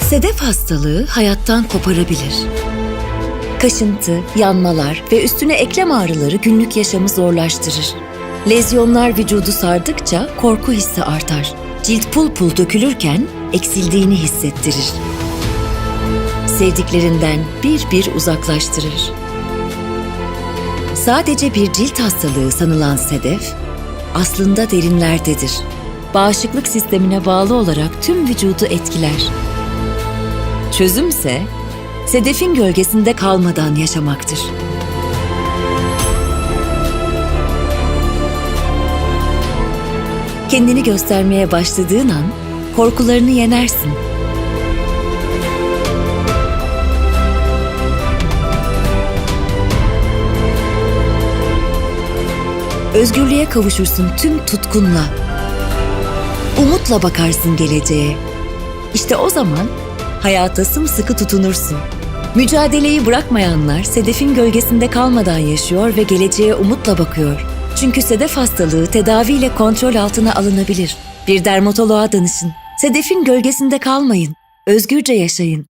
Sedef hastalığı hayattan koparabilir. Kaşıntı, yanmalar ve üstüne eklem ağrıları günlük yaşamı zorlaştırır. Lezyonlar vücudu sardıkça korku hissi artar. Cilt pul pul dökülürken eksildiğini hissettirir. Sevdiklerinden bir bir uzaklaştırır. Sadece bir cilt hastalığı sanılan sedef, aslında derinlerdedir. Bağışıklık sistemine bağlı olarak tüm vücudu etkiler. Çözümse sedefin gölgesinde kalmadan yaşamaktır. Kendini göstermeye başladığın an korkularını yenersin. Özgürlüğe kavuşursun tüm tutkunla. Umutla bakarsın geleceğe. İşte o zaman hayata sımsıkı tutunursun. Mücadeleyi bırakmayanlar sedefin gölgesinde kalmadan yaşıyor ve geleceğe umutla bakıyor. Çünkü sedef hastalığı tedaviyle kontrol altına alınabilir. Bir dermatoloğa danışın. Sedefin gölgesinde kalmayın. Özgürce yaşayın.